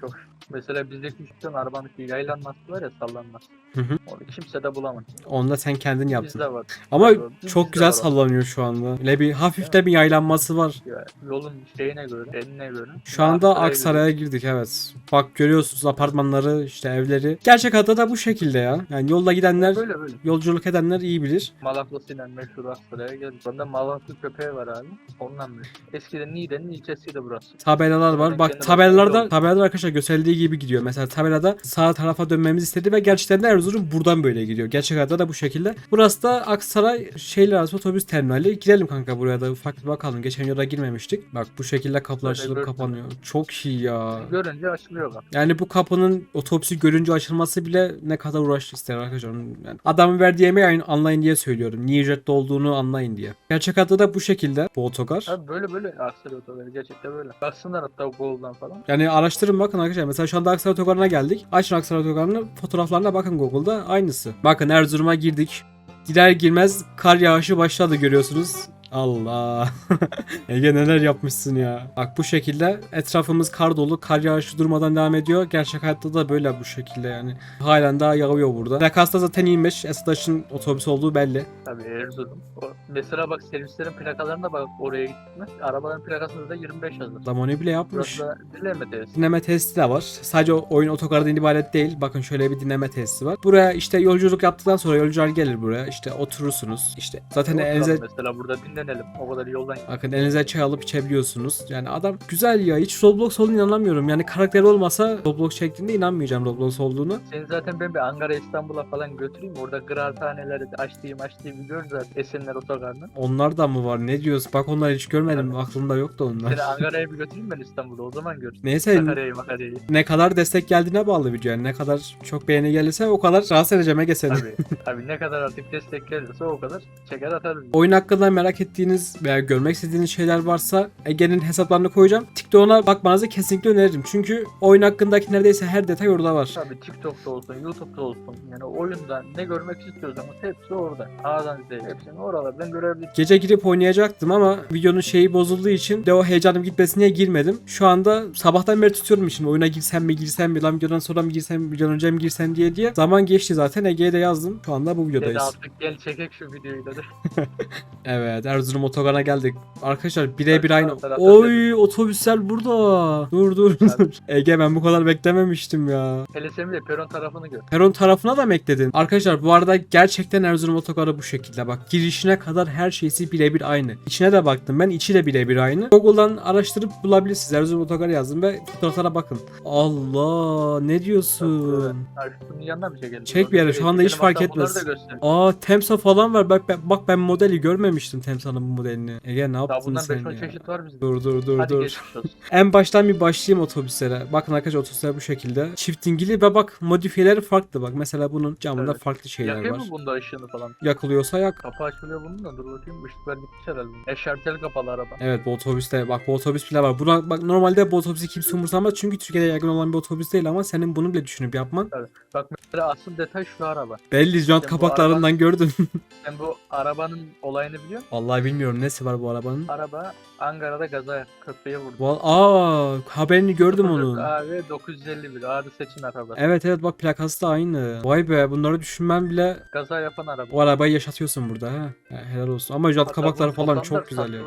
[SPEAKER 2] Çok. Mesela bizdeki üstten arabanın ki yaylanması var ya sallanması.
[SPEAKER 1] Hı hı.
[SPEAKER 2] Onu kimse de bulamaz.
[SPEAKER 1] Onu da sen kendin yaptın.
[SPEAKER 2] Bizde var.
[SPEAKER 1] Ama
[SPEAKER 2] Bizde
[SPEAKER 1] çok güzel
[SPEAKER 2] var
[SPEAKER 1] sallanıyor şu anda. Öyle bir hafif de bir yaylanması var.
[SPEAKER 2] Ya, yolun şeyine göre, enine göre.
[SPEAKER 1] Şu anda
[SPEAKER 2] Aksaray'a
[SPEAKER 1] Aksaray'a girdik evet. Bak görüyorsunuz apartmanları işte evleri. Gerçek adı da bu şekilde ya. Yani yolda gidenler
[SPEAKER 2] Böyle böyle.
[SPEAKER 1] yolculuk edenler iyi bilir.
[SPEAKER 2] Malaklısıyla meşhur Aksaray'a geldik. Bunda Malaklı köpeği var abi. Ondan meşhur. Eskiden Niğde'nin ilçesiydi burası.
[SPEAKER 1] Tabelalar var. Bak tabelalarda tabelalar arkadaşlar gösterildiği gibi gidiyor. Mesela tabelada sağ tarafa dönmemizi istedi ve gerçekten de Erzurum buradan böyle gidiyor. Gerçek adı da bu şekilde. Burası da Aksaray şehirler arası otobüs terminali. Girelim kanka buraya da ufak bir bakalım. Geçen yılda girmemiştik. Bak bu şekilde kapılar açılıp kapanıyor. Çok iyi ya.
[SPEAKER 2] Görünce açılıyor bak.
[SPEAKER 1] Yani bu kapının otobüsü görünce açılması bile ne kadar uğraş ister arkadaşlar. Yani adamın verdiği emeği aynı- anlayın diye söylüyorum. Niye ücretli olduğunu anlayın diye. Gerçek adı da bu şekilde bu otogar.
[SPEAKER 2] Abi böyle böyle Aksaray otogarı gerçekten böyle. Baksınlar hatta Google'dan falan.
[SPEAKER 1] Yani araştırın bakın arkadaşlar. Mesela Mesela şu anda Aksaray Otogarı'na geldik. Açın Aksaray Otogarı'nın fotoğraflarına bakın Google'da aynısı. Bakın Erzurum'a girdik. Girer girmez kar yağışı başladı görüyorsunuz. Allah. [LAUGHS] Ege neler yapmışsın ya. Bak bu şekilde etrafımız kar dolu. Kar yağışı durmadan devam ediyor. Gerçek hayatta da böyle bu şekilde yani. Halen daha yağıyor burada. Plakası zaten 25. Esadaş'ın otobüs olduğu belli.
[SPEAKER 2] Tabii Erzurum. Mesela bak servislerin plakalarına bak oraya gittin mi? Arabaların plakasında da 25 yazır.
[SPEAKER 1] Adam onu bile yapmış.
[SPEAKER 2] Burası da dinleme testi.
[SPEAKER 1] Dinleme testi de var. Sadece oyun otogardan ibaret değil. Bakın şöyle bir dinleme testi var. Buraya işte yolculuk yaptıktan sonra yolcular gelir buraya. İşte oturursunuz. İşte zaten elinize
[SPEAKER 2] Mesela burada dinlenelim. O kadar yoldan
[SPEAKER 1] bakın elinize çay alıp içebiliyorsunuz. Yani adam güzel ya. Hiç Roblox olduğunu inanamıyorum. Yani karakteri olmasa Roblox şeklinde inanmayacağım Roblox olduğunu.
[SPEAKER 2] Seni zaten ben bir Ankara İstanbul'a falan götüreyim. Orada kıraathaneleri açtığım açtığım gör zaten Esenler Otogarı'nı.
[SPEAKER 1] Onlar da mı var? Ne diyorsun? Bak onları hiç görmedim. Aklımda yoktu onlar.
[SPEAKER 2] Seni Ankara'ya bir götüreyim ben İstanbul'a o zaman görürsün.
[SPEAKER 1] Neyse
[SPEAKER 2] Sakarya'yı Makarya'yı.
[SPEAKER 1] ne kadar destek geldiğine bağlı video. Yani ne kadar çok beğeni gelirse o kadar rahatsız edeceğim Ege seni.
[SPEAKER 2] Tabii. Tabii ne kadar artık destek gelirse o kadar çeker atarız.
[SPEAKER 1] Oyun hakkında merak ettiğiniz veya görmek istediğiniz şeyler varsa Ege'nin hesaplarını koyacağım. TikTok'una bakmanızı kesinlikle öneririm. Çünkü oyun hakkındaki neredeyse her detay orada var.
[SPEAKER 2] Tabii TikTok'ta olsun, YouTube'da olsun. Yani oyunda ne görmek istiyorsanız hepsi orada. A'dan Z'ye hepsini oralardan görebilirsiniz.
[SPEAKER 1] Gece girip oynayacaktım ama videonun şeyi bozulduğu için de o heyecanım gitmesin diye girmedim. Şu anda sabahtan beri tutuyorum için oyuna girsem mi girsem mi lan videodan sonra mı girsem videodan önce mi girsem diye diye. Zaman geçti zaten Ege'ye de yazdım. Şu anda bu
[SPEAKER 2] Dedi
[SPEAKER 1] videodayız.
[SPEAKER 2] artık gel çekek şu videoyu dedi. [LAUGHS]
[SPEAKER 1] Evet Erzurum otogarına geldik. Arkadaşlar birebir aynı. Oy otobüsler burada. Dur dur. [LAUGHS] Ege ben bu kadar beklememiştim ya.
[SPEAKER 2] Bir de peron tarafını gör.
[SPEAKER 1] Peron tarafına da mı ekledin? Arkadaşlar bu arada gerçekten Erzurum otogarı bu şekilde. Bak girişine kadar her şeysi birebir aynı. İçine de baktım ben. içi de birebir aynı. Google'dan araştırıp bulabilirsiniz. Erzurum otogarı yazdım ve fotoğraflara bakın. Allah ne diyorsun?
[SPEAKER 2] Çekelim.
[SPEAKER 1] Çek bir yere, şu anda hiç fark etmez. Aa Temsa falan var. Bak ben, bak ben modeli görmemiştim Bu modelini. Ege ne yaptın
[SPEAKER 2] bundan
[SPEAKER 1] sen
[SPEAKER 2] 5-10
[SPEAKER 1] ya?
[SPEAKER 2] çeşit var bizde.
[SPEAKER 1] Dur dur dur
[SPEAKER 2] Hadi
[SPEAKER 1] dur.
[SPEAKER 2] geçmiş olsun. [LAUGHS]
[SPEAKER 1] En baştan bir başlayayım otobüslere. Bakın arkadaşlar otobüsler bu şekilde. Çift dingili ve bak modifiyeleri farklı bak. Mesela bunun camında
[SPEAKER 2] Evet.
[SPEAKER 1] farklı şeyler
[SPEAKER 2] Yakıyor
[SPEAKER 1] var.
[SPEAKER 2] mu bunda ışığını falan?
[SPEAKER 1] Yakılıyorsa yak.
[SPEAKER 2] Kapı açılıyor bunun da dur bakayım ışıklar gitmiş herhalde. Eşartel kapalı araba.
[SPEAKER 1] Evet bu otobüste bak bu otobüs bile var. Buna bak normalde bu otobüsü kimse umursamaz çünkü Türkiye'de yaygın olan bir otobüs değil ama senin bunu bile düşünüp yapman.
[SPEAKER 2] Bak mesela asıl detay şu araba.
[SPEAKER 1] Belli jant
[SPEAKER 2] bu
[SPEAKER 1] kapaklarından gördüm. [LAUGHS]
[SPEAKER 2] Sen bu arabanın olayını biliyor musun?
[SPEAKER 1] Vallahi bilmiyorum nesi var bu arabanın.
[SPEAKER 2] Araba Ankara'da gaza köpeğe vurdu.
[SPEAKER 1] Val- Aa haberini gördüm onun.
[SPEAKER 2] Abi 951 ağrı seçin araba.
[SPEAKER 1] Evet evet bak plakası da aynı. Vay be bunları düşünmem bile
[SPEAKER 2] Gaza yapan araba.
[SPEAKER 1] o arabayı yaşatıyorsun burada ha. Ya, helal olsun. Ama jant
[SPEAKER 2] bunu
[SPEAKER 1] falan çok güzel ya.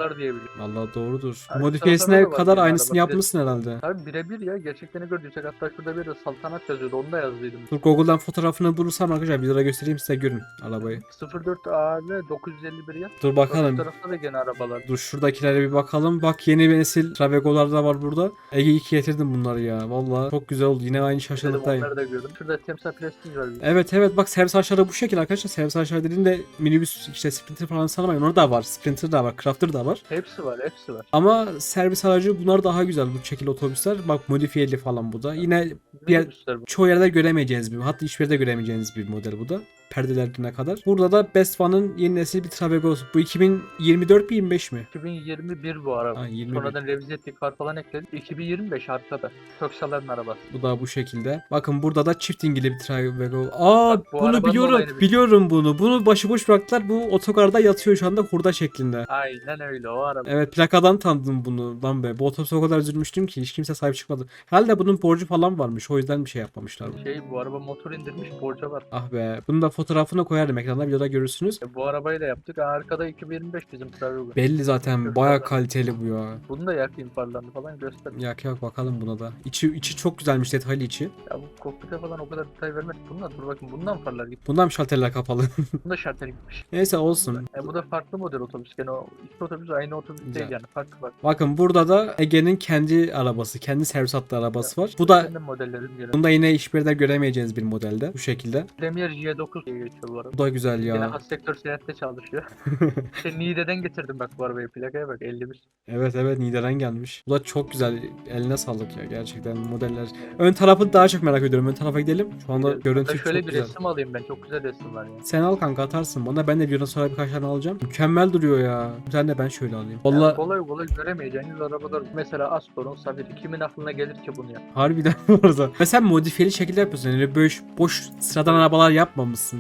[SPEAKER 1] Vallahi doğrudur.
[SPEAKER 2] Abi,
[SPEAKER 1] Modifiyesine kadar aynısını
[SPEAKER 2] araba.
[SPEAKER 1] yapmışsın herhalde.
[SPEAKER 2] Abi birebir ya gerçekten gördüysek hatta şurada bir de saltanat yazıyordu onu da yazdıydım.
[SPEAKER 1] Dur Google'dan fotoğrafını bulursam arkadaşlar bir lira göstereyim size görün arabayı.
[SPEAKER 2] 04 AB 951 ya.
[SPEAKER 1] Dur bakalım.
[SPEAKER 2] Tarafta da gene arabalar.
[SPEAKER 1] Dur şuradakilere bir bakalım. Bak yeni bir nesil Travego'lar da var burada. Ege iki getirdim bunları ya. Vallahi çok güzel oldu. Yine aynı şaşırdıktayım.
[SPEAKER 2] onları da gördüm. Şurada Temsa Prestige var. bir.
[SPEAKER 1] Evet evet bak servis aşağıda bu şekil arkadaşlar. Servis aşağı dediğinde minibüs işte Sprinter falan sanmayın. Orada da var. Sprinter da var. Crafter da var.
[SPEAKER 2] Hepsi var hepsi var.
[SPEAKER 1] Ama servis aracı bunlar daha güzel bu şekil otobüsler. Bak modifiyeli falan bu da. Yine Bir yer- çoğu yerde göremeyeceğiniz bir hatta hiçbir yerde göremeyeceğiniz bir model bu da. Perdelerine kadar. Burada da Best One'ın yeni nesil bir Travego. Bu 2024 mi 25 mi?
[SPEAKER 2] 2021 bu araba.
[SPEAKER 1] Ha, 21.
[SPEAKER 2] Sonradan revize ettik kar falan ekledik. 2025 arkada. Köksalların arabası.
[SPEAKER 1] Bu da bu şekilde. Bakın burada da çift dingili bir Travego. Aa
[SPEAKER 2] Bak, bu
[SPEAKER 1] bunu biliyorum. Biliyorum bunu. Bunu başıboş bıraktılar. Bu otogarda yatıyor şu anda hurda şeklinde.
[SPEAKER 2] Aynen öyle o araba.
[SPEAKER 1] Evet plakadan tanıdım bunu lan be. Bu otobüse o kadar üzülmüştüm ki hiç kimse sahip çıkmadı. Herhalde bunun borcu falan varmış. O yüzden bir şey yapmamışlar.
[SPEAKER 2] Şey bu araba motor indirmiş borca var.
[SPEAKER 1] Ah be. Bunun da fotoğrafını koyarım ekranda videoda görürsünüz.
[SPEAKER 2] E, bu arabayı da yaptık. Arkada 2025 bizim Travigo.
[SPEAKER 1] Belli zaten baya kaliteli bu ya.
[SPEAKER 2] Bunu da yakayım farlarını falan göster.
[SPEAKER 1] Yak yak bakalım buna da. İçi içi çok güzelmiş detaylı içi.
[SPEAKER 2] Ya bu kokpite falan o kadar detay vermez. Bunlar dur bakın bundan farlar gitti.
[SPEAKER 1] Bundan mı şalterler kapalı? [LAUGHS]
[SPEAKER 2] Bunda şartel gitmiş.
[SPEAKER 1] Neyse olsun.
[SPEAKER 2] E, bu da farklı model otobüs. Gene o iki otobüs aynı otobüs
[SPEAKER 1] Güzel.
[SPEAKER 2] değil yani farklı farklı.
[SPEAKER 1] Bakın burada da Ege'nin kendi arabası, kendi servis hattı arabası var. Bu da
[SPEAKER 2] modellerim
[SPEAKER 1] bunda yine hiçbir yerde göremeyeceğiniz bir modelde. Bu şekilde.
[SPEAKER 2] Premier J9 diye geçiyor bu araba.
[SPEAKER 1] Bu da güzel
[SPEAKER 2] Yine
[SPEAKER 1] ya.
[SPEAKER 2] has sektör senette çalışıyor. [LAUGHS] işte Niğde'den getirdim bak bu arabayı. Plakaya bak 51.
[SPEAKER 1] Evet evet Niğde'den gelmiş. Bu da çok güzel. Eline sağlık ya gerçekten modeller. Ön tarafı daha çok merak ediyorum. Ön tarafa gidelim. Şu anda
[SPEAKER 2] Hatta
[SPEAKER 1] görüntü
[SPEAKER 2] şöyle
[SPEAKER 1] çok
[SPEAKER 2] bir
[SPEAKER 1] güzel.
[SPEAKER 2] resim alayım ben. Çok güzel resim var ya.
[SPEAKER 1] Sen al kanka atarsın bana. Ben de videodan sonra birkaç tane alacağım. Mükemmel duruyor ya. Sen de ben şöyle alayım.
[SPEAKER 2] Yani
[SPEAKER 1] Valla
[SPEAKER 2] kolay kolay göremeyeceğiniz arabalar. Mesela Astor'un Safiri. Kimin aklına gelir ki bunu ya?
[SPEAKER 1] harbiden [LAUGHS] bu arada. Ve sen modifiyeli şekilde yapıyorsun. Yani boş, boş sıradan arabalar yapmamışsın.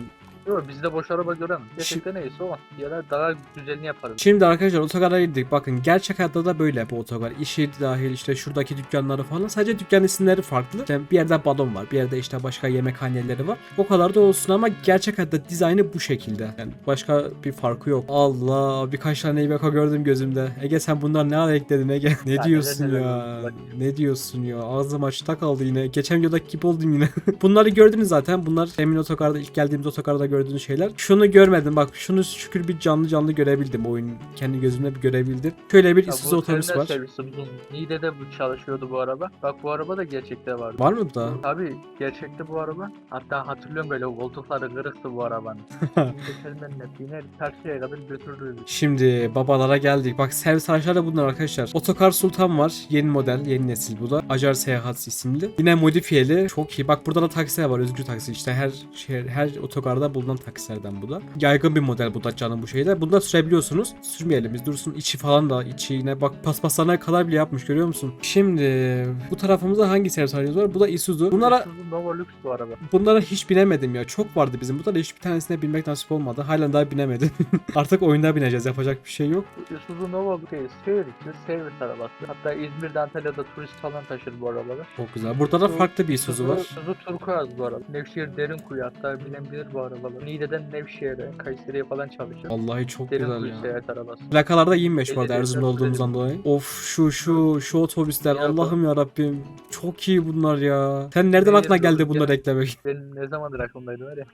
[SPEAKER 2] Yok bizde boş araba göremem. Gerçekten neyse o. Ya da daha güzelini yaparız.
[SPEAKER 1] Şimdi arkadaşlar otogara girdik. Bakın gerçek hayatta da böyle bu otogar. İşi dahil işte şuradaki dükkanları falan. Sadece dükkan isimleri farklı. İşte bir yerde balon var. Bir yerde işte başka yemekhaneleri var. O kadar da olsun ama gerçek hayatta dizaynı bu şekilde. Yani başka bir farkı yok. Allah birkaç tane Iveco gördüm gözümde. Ege sen bunlar ne ara ekledin Ege? Ne
[SPEAKER 2] Ya
[SPEAKER 1] diyorsun ya?
[SPEAKER 2] oldu,
[SPEAKER 1] Ne diyorsun ya? Ağzım açta kaldı yine. Geçen videodaki gibi oldum yine. [LAUGHS] Bunları gördünüz zaten. Bunlar emin otogarda ilk geldiğimiz otogarda gördüğünüz şeyler. Şunu görmedim bak. Şunu şükür bir canlı canlı görebildim. Oyun kendi gözümle bir görebildim. Şöyle bir Isuzu otobüs var.
[SPEAKER 2] servisi uzun. Niğde'de bu çalışıyordu bu araba. Bak bu araba da gerçekte vardı.
[SPEAKER 1] Var mı da?
[SPEAKER 2] Tabii gerçekte bu araba. Hatta hatırlıyorum böyle koltukları kırıktı bu arabanın. [LAUGHS] Karşıya kadar götürdü.
[SPEAKER 1] Şimdi babalara geldik. Bak servis araçları da bunlar arkadaşlar. Otokar Sultan var. Yeni model, yeni nesil bu da. Acar Seyahat isimli. Yine modifiyeli. Çok iyi. Bak burada da taksiler var. Özgür taksi. İşte her şehir, her otogarda bulunan taksilerden bu da. Yaygın bir model bu da canım bu şeyde. Bunu da sürebiliyorsunuz. Sürmeyelim biz dursun. İçi falan da içi yine bak paspaslarına kadar bile yapmış görüyor musun? Şimdi bu tarafımızda hangi servis aracımız var? Bu da Isuzu. Bunlara
[SPEAKER 2] Nova Lux bu araba.
[SPEAKER 1] Bunlara hiç binemedim ya. Çok vardı bizim. Bunlara hiçbir tanesine binmek nasip olmadı. Halen daha binemedim. [LAUGHS] Artık oyunda bineceğiz. Yapacak bir şey yok.
[SPEAKER 2] Isuzu Nova Lux. Şehir içi servis arabası. Hatta İzmir'de Antalya'da turist falan taşır bu arabalar.
[SPEAKER 1] Çok güzel. Burada da farklı bir Isuzu var.
[SPEAKER 2] Isuzu Turkuaz bu araba. Nevşehir Derinkuyu hatta bilebilir bu arabalar. Niğde'den Nevşehir'e, Kayseri'ye falan çalışıyor.
[SPEAKER 1] Vallahi çok güzel
[SPEAKER 2] Derinkuyu
[SPEAKER 1] ya.
[SPEAKER 2] seyahat arabası.
[SPEAKER 1] Plakalarda 25 bu arada Erzurum'da olduğumuzdan dolayı. Of şu şu şu otobüsler
[SPEAKER 2] Ya
[SPEAKER 1] Allah'ım ya Rabbim. Çok iyi bunlar ya. Sen nereden
[SPEAKER 2] Ne
[SPEAKER 1] aklına geldi bunları eklemek?
[SPEAKER 2] Benim ne zamandır aklımdaydı var ya.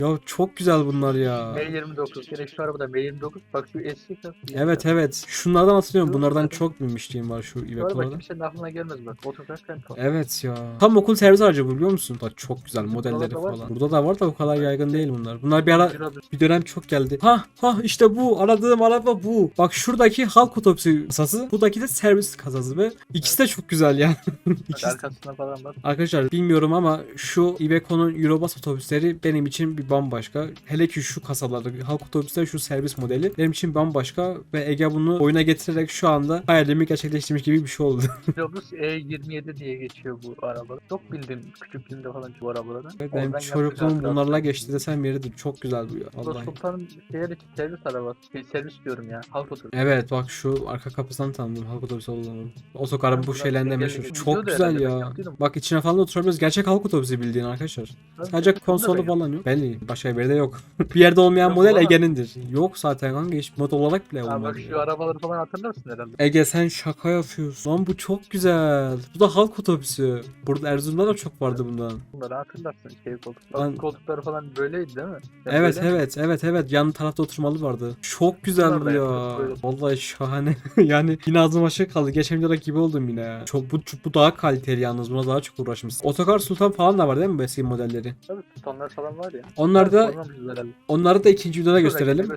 [SPEAKER 1] Ya çok güzel bunlar ya.
[SPEAKER 2] M29. Gerek şu arabada M29. Bak şu eski.
[SPEAKER 1] Evet evet. Şunlardan hatırlıyorum. Bunlardan çok binmişliğim var şu Iveco'larda.
[SPEAKER 2] kimsenin aklına gelmez bak. Otokar tempo.
[SPEAKER 1] Evet ya. Tam okul servis aracı bu biliyor musun? Bak çok güzel modelleri falan. Burada da var da o kadar yaygın değil bunlar. Bunlar bir ara bir dönem çok geldi. Ha ha işte bu aradığım araba bu. Bak şuradaki halk otobüsü kasası. Buradaki de servis kasası ve ikisi de çok güzel yani.
[SPEAKER 2] bak [LAUGHS]
[SPEAKER 1] İkisi-
[SPEAKER 2] arkasına falan bak.
[SPEAKER 1] Arkadaşlar bilmiyorum ama şu Iveco'nun Eurobus otobüsleri benim için bir bambaşka. Hele ki şu kasaları, halk otobüsleri şu servis modeli benim için bambaşka ve Ege bunu oyuna getirerek şu anda hayalimi gerçekleştirmiş gibi bir şey oldu. [LAUGHS]
[SPEAKER 2] Lobus E27 diye geçiyor bu araba. Çok bildim küçüklüğümde falan bu arabaları.
[SPEAKER 1] benim
[SPEAKER 2] Oradan yaptık
[SPEAKER 1] çocukluğum bunlarla geçti desem yeridir. Çok güzel bu ya. Vallahi.
[SPEAKER 2] Sultan'ın şehir servis arabası. Şey, servis diyorum ya. Halk otobüsü.
[SPEAKER 1] Evet bak şu arka kapısından tanıdım halk otobüsü olduğunu. Otogarın bu şeylerinde meşhur. Çok güzel ya.
[SPEAKER 2] yaptıydım.
[SPEAKER 1] Bak içine falan oturabiliyoruz. Gerçek halk otobüsü bildiğin arkadaşlar. Sadece konsolu falan yok. Belli. Başka bir yerde yok. [LAUGHS] bir yerde olmayan
[SPEAKER 2] Yok,
[SPEAKER 1] model. Ege'nindir. Yok zaten kanka hiç mod olarak bile
[SPEAKER 2] Ha bak
[SPEAKER 1] olmadı.
[SPEAKER 2] şu arabaları falan hatırlarsın herhalde.
[SPEAKER 1] Ege sen şaka yapıyorsun. Lan bu çok güzel. Bu da halk otobüsü. Burada Erzurum'da da çok vardı bundan.
[SPEAKER 2] Bunları hatırlarsın şey koltuk.
[SPEAKER 1] Lan-
[SPEAKER 2] koltukları falan böyleydi değil mi? Ya
[SPEAKER 1] Evet
[SPEAKER 2] böyle
[SPEAKER 1] evet evet evet yan tarafta oturmalı vardı. Çok güzel bu ya.
[SPEAKER 2] böyle.
[SPEAKER 1] Vallahi şahane. [LAUGHS] yani yine ağzım açık kaldı. Geçen videoda gibi oldum yine. Çok bu, bu daha kaliteli yalnız. Buna daha çok uğraşmış. Otokar Sultan falan da var değil mi bu eski modelleri?
[SPEAKER 2] Tabii tutanlar falan var ya.
[SPEAKER 1] Onlar da onları da ikinci videoda gösterelim.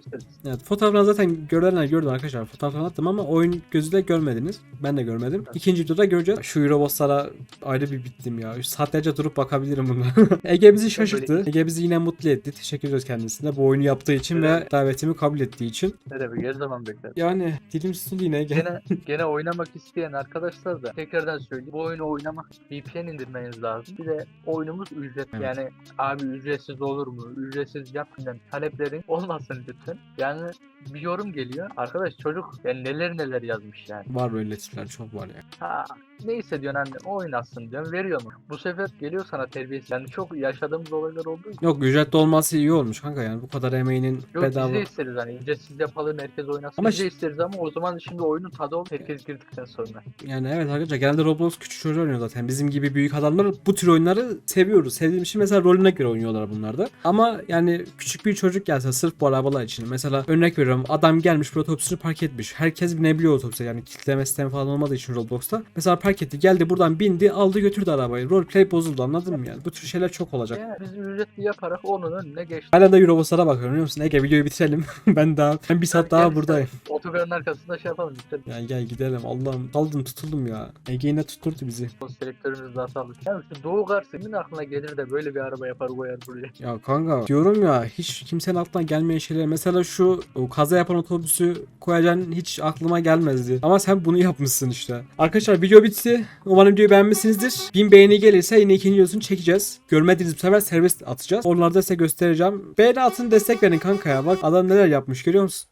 [SPEAKER 1] Evet, fotoğraflarını zaten görenler gördü arkadaşlar. Fotoğraflarını attım ama oyun gözüyle görmediniz. Ben de görmedim. İkinci videoda göreceğiz. Şu Euroboss'lara ayrı bir bittim ya. Saatlerce durup bakabilirim buna. [LAUGHS] Ege bizi şaşırttı. Ege bizi yine mutlu etti. Teşekkür ediyoruz kendisine. Bu oyunu yaptığı için ve
[SPEAKER 2] Evet.
[SPEAKER 1] davetimi kabul ettiği için.
[SPEAKER 2] Ne demek her zaman bekler.
[SPEAKER 1] Yani dilim tutuldu yine Ege.
[SPEAKER 2] Gene, [LAUGHS] gene oynamak isteyen arkadaşlar da tekrardan söyleyeyim. Bu oyunu oynamak VPN indirmeniz lazım. Bir de oyunumuz ücret.
[SPEAKER 1] Evet.
[SPEAKER 2] Yani abi ücretsiz olur mu? Ücretsiz yapın taleplerin olmasın lütfen. Yani bir yorum geliyor. Arkadaş çocuk yani neler neler yazmış yani.
[SPEAKER 1] Var böyle tipler çok var ya.
[SPEAKER 2] Ha, neyse diyorsun anne oynasın diyorsun veriyor mu? Bu sefer geliyor sana terbiyesiz. Yani çok yaşadığımız olaylar olduğu için.
[SPEAKER 1] Yok ücretli olması iyi olmuş kanka yani bu kadar emeğinin
[SPEAKER 2] Yok
[SPEAKER 1] bedava.
[SPEAKER 2] biz de isteriz hani ücretsiz yapalım herkes oynasın.
[SPEAKER 1] Ama
[SPEAKER 2] biz de isteriz ama o zaman şimdi oyunun tadı olur herkes girdikten sonra.
[SPEAKER 1] Yani evet arkadaşlar genelde Roblox küçük çocuk oynuyor zaten. Bizim gibi büyük adamlar bu tür oyunları seviyoruz. Sevdiğim için mesela rolüne göre oynuyorlar bunlar da. Ama yani küçük bir çocuk gelse sırf bu arabalar için. Mesela örnek veriyorum adam gelmiş bir otobüsünü park etmiş. Herkes binebiliyor otobüse yani kitleme sistemi falan olmadığı için Roblox'ta. Mesela park etti. Geldi buradan bindi aldı götürdü arabayı. Roleplay bozuldu anladın mı yani? Bu tür şeyler çok olacak.
[SPEAKER 2] Yani biz ücretli yaparak onun önüne geçtik.
[SPEAKER 1] Hala da Eurobus'lara bakıyorum biliyor musun? Ege videoyu bitirelim. [LAUGHS] ben daha ben bir saat daha
[SPEAKER 2] Gel
[SPEAKER 1] buradayım.
[SPEAKER 2] Otogarın arkasında şey yapalım.
[SPEAKER 1] Ya gel gidelim. Allah'ım kaldım tutuldum ya. Ege yine tutturdu bizi.
[SPEAKER 2] Selektörümüz daha sağlık. Yani şu Doğu Kars kimin aklına gelir de böyle bir araba yapar koyar buraya.
[SPEAKER 1] Ya kanka diyorum ya hiç kimsenin aklına gelmeyen şeyler. Mesela şu o kaza yapan otobüsü koyacaksın hiç aklıma gelmezdi. Ama sen bunu yapmışsın işte. Arkadaşlar video bitti. Umarım videoyu beğenmişsinizdir. 1000 beğeni gelirse yine ikinci videosunu çekeceğiz. Görmediğiniz bu sefer serbest atacağız. Onları da size göstereceğim. Beğeni atın destek verin kanka ya. Bak adam neler yapmış görüyor musun?